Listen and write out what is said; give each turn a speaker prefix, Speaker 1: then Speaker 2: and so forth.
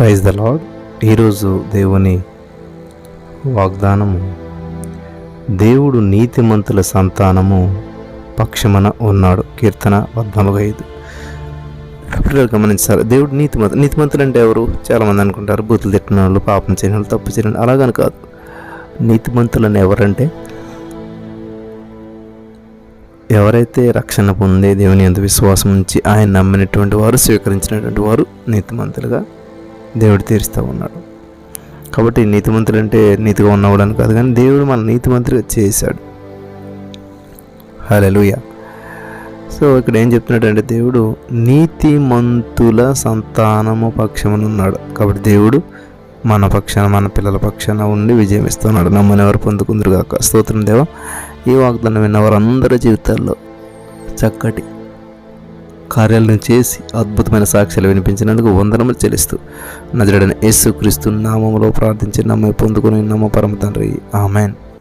Speaker 1: Praise the lord. ఈరోజు దేవుని వాగ్దానము దేవుడు నీతిమంతుల సంతానము పక్షమన ఉన్నాడు. కీర్తన పద్నాలుగు ఐదు. పిల్లలు గమనించారు దేవుడు నీతిమంత నీతిమంతులు అంటే ఎవరు? చాలామంది అనుకుంటారు బూతులు తిట్టిన వాళ్ళు పాపం చేయని వాళ్ళు తప్పు చేయని అలాగని కాదు. నీతిమంతులు అని ఎవరంటే? ఎవరైతే రక్షణ పొందే దేవుని ఎంత విశ్వాసం ఉంచి ఆయన నమ్మినటువంటి వారు స్వీకరించినటువంటి వారు నీతిమంతులుగా దేవుడు తీరుస్తూ ఉన్నాడు. కాబట్టి నీతిమంతులు అంటే నీతిగా ఉన్నవాడని కాదు కానీ దేవుడు మన నీతిమంతుడిగా చేశాడు. హలలుయ సో ఇక్కడ ఏం చెప్తున్నాడంటే దేవుడు నీతిమంతుల సంతానము పక్షమున ఉన్నాడు. కాబట్టి దేవుడు మన పక్షాన మన పిల్లల పక్షాన ఉండి విజయం ఇస్తున్నాడు. నమ్మని ఎవరు పొందుకుందరు కాక స్తోత్రం దేవ. ఈ వాగ్దానం విన్న వారందరి జీవితాల్లో చక్కటి కార్యాలను చేసి అద్భుతమైన సాక్ష్యాలు వినిపించినందుకు వందనములు చెల్లిస్తూ నజరడని యేసు క్రీస్తు నామంలో ప్రార్థించి నమ్మ పొందుకుని నమ్మ పరమ తండ్రి. ఆమెన్.